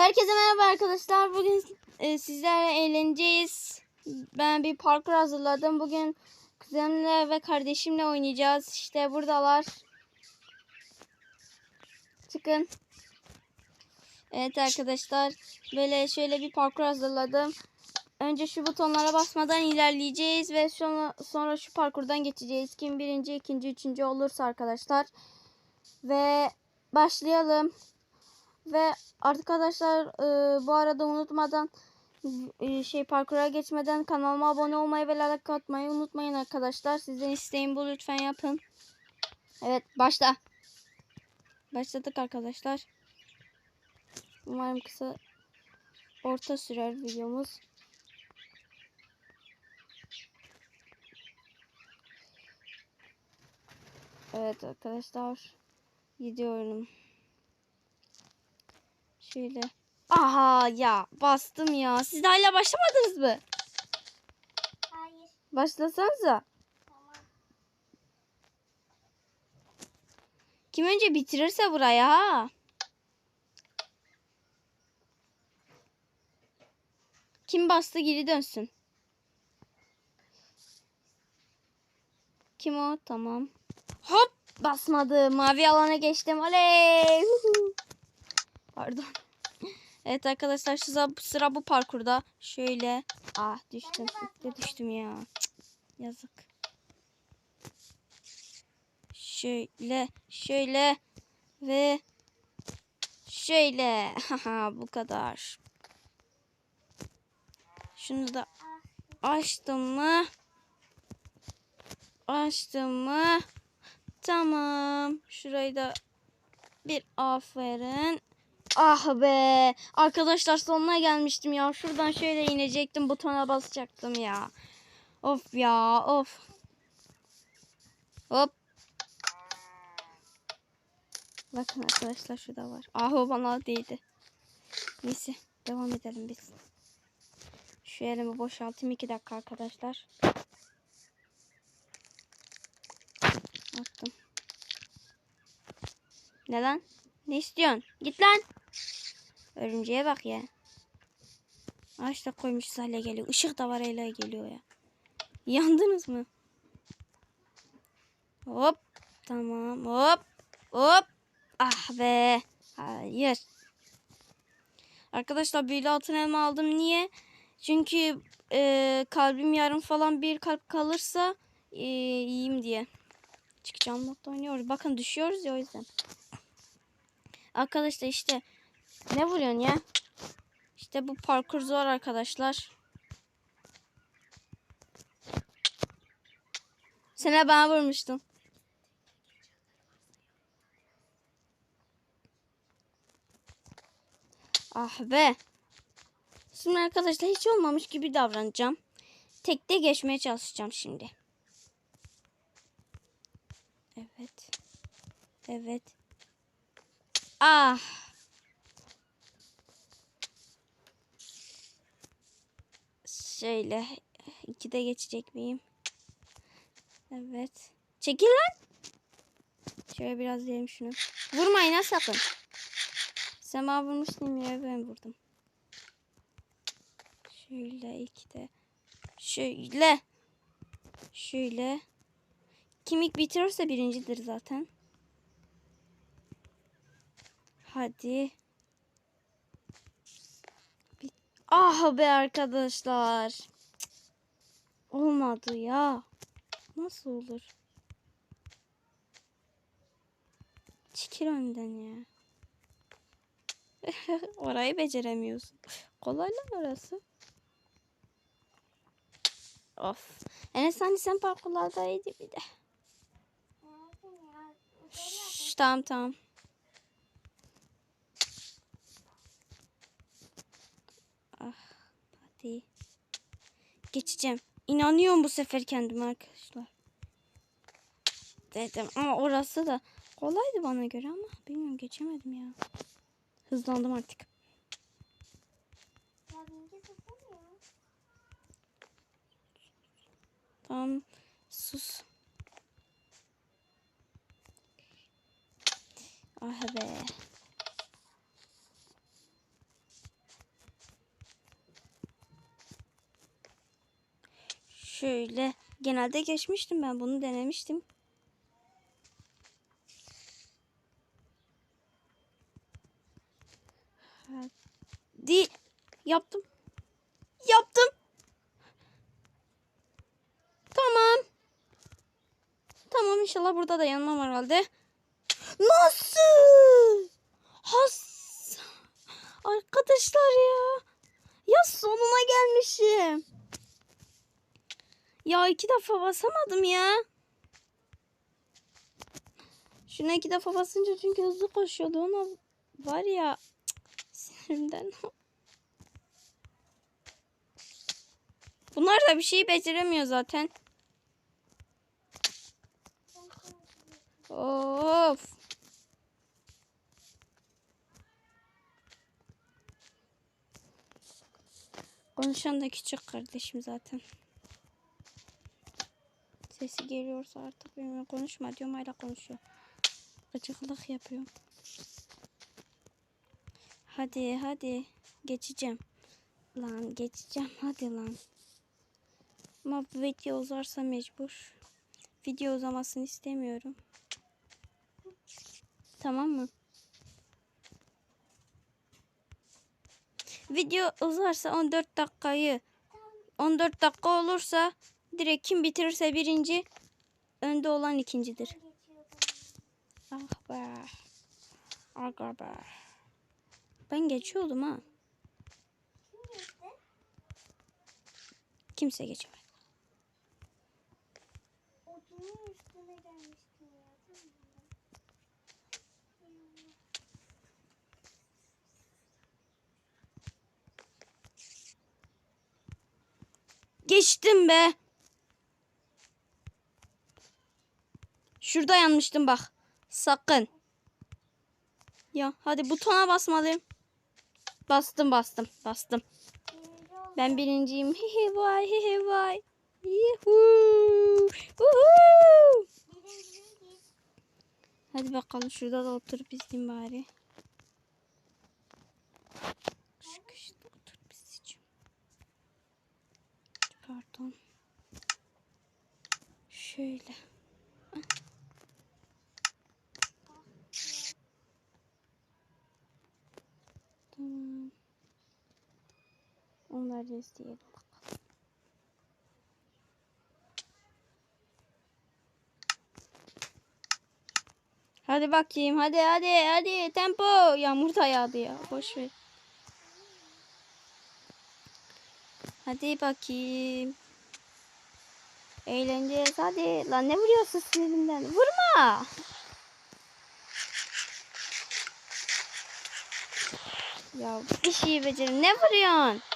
Herkese merhaba arkadaşlar. Bugün e, sizlerle eğleneceğiz. Ben bir parkur hazırladım. Bugün kuzenimle ve kardeşimle oynayacağız. İşte buradalar. Çıkın. Evet arkadaşlar. Böyle şöyle bir parkur hazırladım. Önce şu butonlara basmadan ilerleyeceğiz ve sonra, sonra şu parkurdan geçeceğiz. Kim birinci, ikinci, üçüncü olursa arkadaşlar. Ve başlayalım. Ve arkadaşlar e, bu arada unutmadan e, şey parkura geçmeden kanalıma abone olmayı ve like atmayı unutmayın arkadaşlar. Sizden isteğim bu lütfen yapın. Evet başla. Başladık arkadaşlar. Umarım kısa orta sürer videomuz. Evet arkadaşlar gidiyorum. Şöyle. Aha ya bastım ya. Siz de hala başlamadınız mı? Hayır. Başlasanıza. Tamam. Kim önce bitirirse buraya ha. Kim bastı geri dönsün. Kim o? Tamam. Hop basmadı. Mavi alana geçtim. Oley. Pardon. Evet arkadaşlar sıra, sıra bu parkurda. Şöyle. Ah düştüm. De düştüm ya. Yazık. Şöyle. Şöyle. Ve şöyle. Haha bu kadar. Şunu da açtım mı? Açtım mı? Tamam. Şurayı da bir aferin. Ah be. Arkadaşlar sonuna gelmiştim ya. Şuradan şöyle inecektim. Butona basacaktım ya. Of ya. Of. Hop. Bakın arkadaşlar şurada var. Ah o bana değdi. Neyse. Devam edelim biz. Şu elimi boşaltayım. iki dakika arkadaşlar. Attım. Ne lan? Ne istiyorsun? Git lan. Örümceğe bak ya. Ağaç da koymuşuz hale geliyor. Işık da var hele geliyor ya. Yandınız mı? Hop. Tamam. Hop. Hop. Ah be. Hayır. Arkadaşlar büyülü altın elma aldım. Niye? Çünkü e, kalbim yarım falan bir kalp kalırsa e, iyiyim diye. Çıkacağım modda oynuyoruz. Bakın düşüyoruz ya o yüzden. Arkadaşlar işte ne vuruyorsun ya? İşte bu parkur zor arkadaşlar. Sen bana vurmuştun. Ah be. Şimdi arkadaşlar hiç olmamış gibi davranacağım. Tekte geçmeye çalışacağım şimdi. Evet. Evet. Ah. Şöyle. ikide geçecek miyim? Evet. Çekil lan. Şöyle biraz diyelim şunu. Vurmayın ha sakın. Sen bana vurmuştun ya ben vurdum. Şöyle ikide. Şöyle. Şöyle. Kim ilk bitirirse birincidir zaten. Hadi. Ah be arkadaşlar. Cık. Olmadı ya. Nasıl olur? Çekil önden ya. Orayı beceremiyorsun. Kolay lan orası. Of. Enes hani sen parkurlarda iyiydi bir de. Şşş, tamam tamam. Hadi. Geçeceğim. İnanıyorum bu sefer kendime arkadaşlar. Dedim ama orası da kolaydı bana göre ama bilmiyorum geçemedim ya. Hızlandım artık. Tamam sus. Ah be. Şöyle. Genelde geçmiştim ben bunu denemiştim. Hadi. Yaptım. Yaptım. Tamam. Tamam inşallah burada da yanmam herhalde. Nasıl? Has. Arkadaşlar ya. Ya sonuna gelmişim. Ya iki defa basamadım ya. Şuna iki defa basınca çünkü hızlı koşuyordu. Ona var ya cık, sinirimden. Bunlar da bir şey beceremiyor zaten. Of. Konuşan da küçük kardeşim zaten. Sesi geliyorsa artık benimle konuşma diyorum hala konuşuyor. Gıcıklık yapıyorum. Hadi hadi geçeceğim. Lan geçeceğim hadi lan. Ama bu video uzarsa mecbur. Video uzamasını istemiyorum. Tamam mı? Video uzarsa 14 dakikayı 14 dakika olursa direkt kim bitirirse birinci önde olan ikincidir. Ah be. Aga be. Ben geçiyordum ha. Kimse geçemedi. Geçtim be. Şurada yanmıştım bak. Sakın. Ya hadi butona basmalıyım. Bastım bastım bastım. Ben birinciyim. Hihi vay hihi vay. Yuhuu. Uhu. Hadi bakalım şurada da oturup izleyeyim bari. Şu köşede oturup izleyeceğim. Pardon. Şöyle. Ah. Tamam. İzleyelim bakalım. Hadi bakayım. Hadi hadi hadi. Tempo. Yağmur da yağdı ya. Boş ver. Hadi bakayım. Eğleneceğiz. Hadi. Lan ne vuruyorsun sinirimden? Vurma. Ya bir şey becerim. Ne vuruyorsun?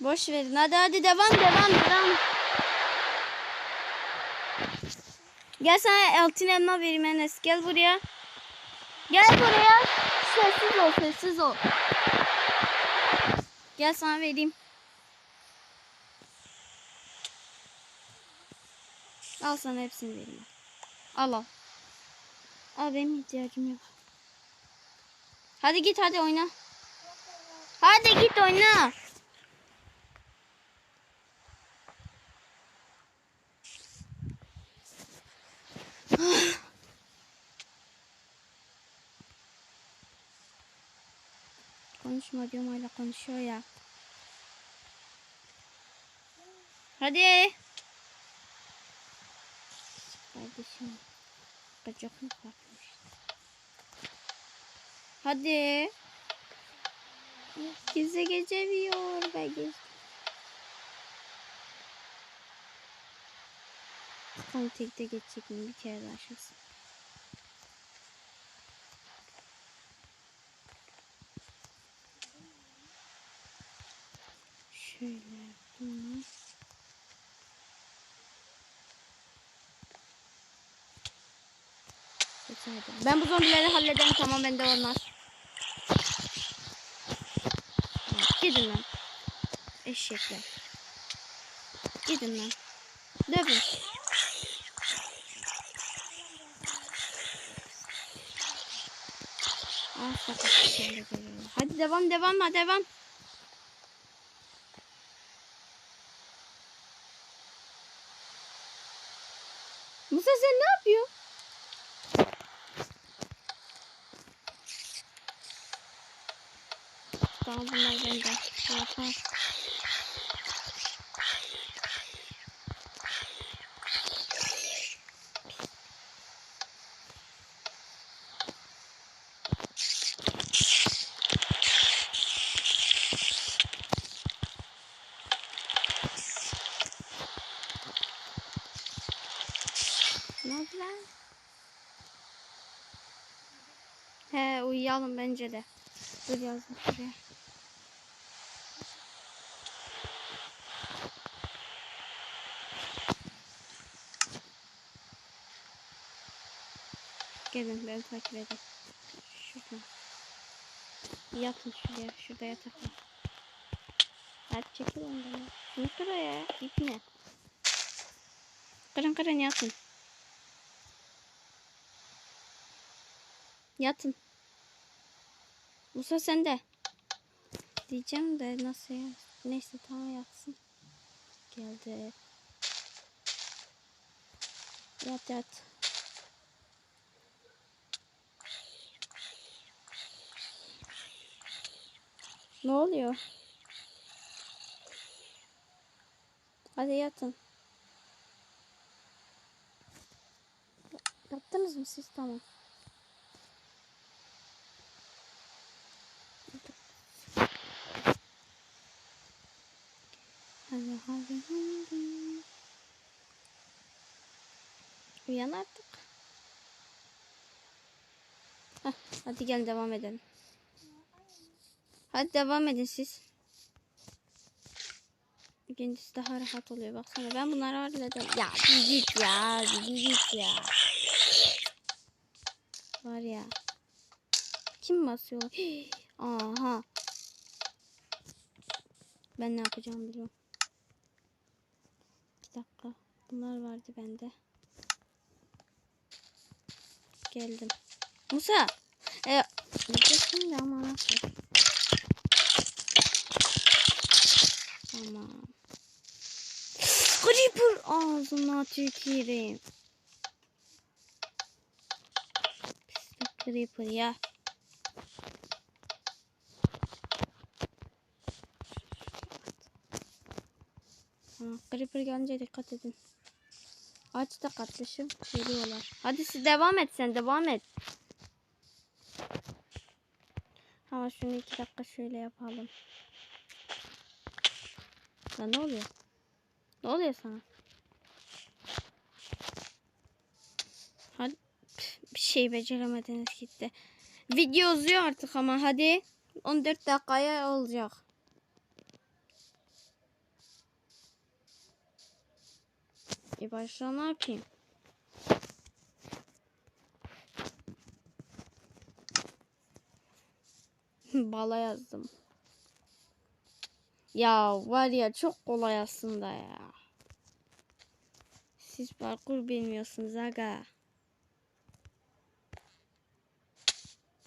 Boş verin. Hadi hadi devam devam devam. Gel sana altın elma vereyim Enes. Gel buraya. Gel buraya. Sessiz ol sessiz ol. Gel sana vereyim. Al sana hepsini vereyim. Al al. Al benim ihtiyacım yok. Hadi git hadi oyna. Hadi git oyna. Konuşma diyorum hala konuşuyor ya. Hadi. Kardeşim. Bacakını kapmış. Hadi. Gizli geçemiyor be geç. Bakalım tekte geçecek mi bir kere daha şans. Şöyle bunu. Ben bu zombileri hallederim tamam bende olmaz. Gidin lan. Eşekler. Gidin lan. Dövün. Hadi devam devam hadi devam. Musa sen ne yapıyorsun? Daha bunlar bende. Yapar. Uyuyalım bence de. Dur yazdım şuraya. Gelin beni takip edin. Şuradan. Yatın şuraya. Şurada yatak. Hadi çekil ondan. Şunu kır ya. İp ne? Kırın kırın yatın. Yatın. Musa sen de. Diyeceğim de nasıl ya? Neyse tamam yatsın. Geldi. Yat yat. Ne oluyor? Hadi yatın. Yattınız mı siz? Tamam. Hadi hadi hadi. Uyan artık. Heh, hadi gel devam edelim. Hadi devam edin siz. Gündüz daha rahat oluyor baksana. Ben bunları hallederim. Ya bir ya. Bir ya. Var ya. Kim basıyor? Aha. Ben ne yapacağım biliyorum. Bir dakika. Bunlar vardı bende. Geldim. Musa. E, diyeceksin de ama nasıl? Tamam. Creeper ağzına tüküreyim. Pislik Creeper ya. Ha, Creeper gelince dikkat edin. Ağaçta katlaşım geliyorlar. Hadi siz devam et sen devam et. Ama şunu iki dakika şöyle yapalım. Ya ne oluyor? Ne oluyor sana? Hadi bir şey beceremediniz gitti. Video uzuyor artık ama hadi 14 dakikaya olacak. E başla ne yapayım? Bala yazdım. Ya var ya çok kolay aslında ya. Siz parkur bilmiyorsunuz aga.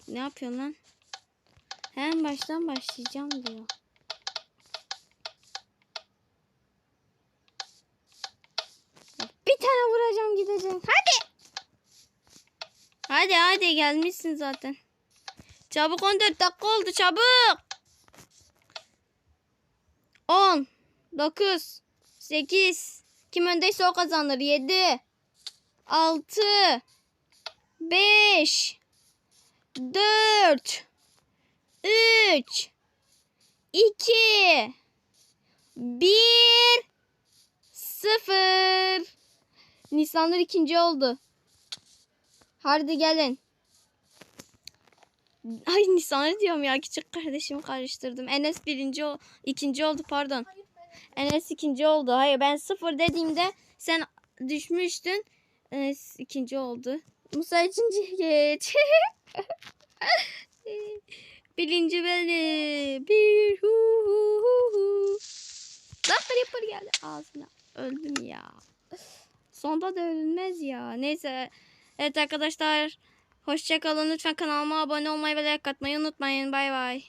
Ne yapıyorsun lan? Hem baştan başlayacağım diyor. Bir tane vuracağım gideceğim. Hadi. Hadi hadi gelmişsin zaten. Çabuk 14 dakika oldu çabuk. 10 9 8 Kim öndeyse o kazanır. 7 6 5 4 3 2 1 0 Nisanlar ikinci oldu. Hadi gelin. Ay Nisan'ı diyorum ya küçük kardeşimi karıştırdım. Enes birinci ikinci oldu pardon. Enes ikinci oldu. Hayır ben sıfır dediğimde sen düşmüştün. Enes ikinci oldu. Musa üçüncü geç. Birinci benim. Bir hu hu hu hu. Creeper geldi ağzına. Öldüm ya. Sonda da ölünmez ya. Neyse. Evet arkadaşlar. Hoşçakalın. Lütfen kanalıma abone olmayı ve like atmayı unutmayın. Bay bay.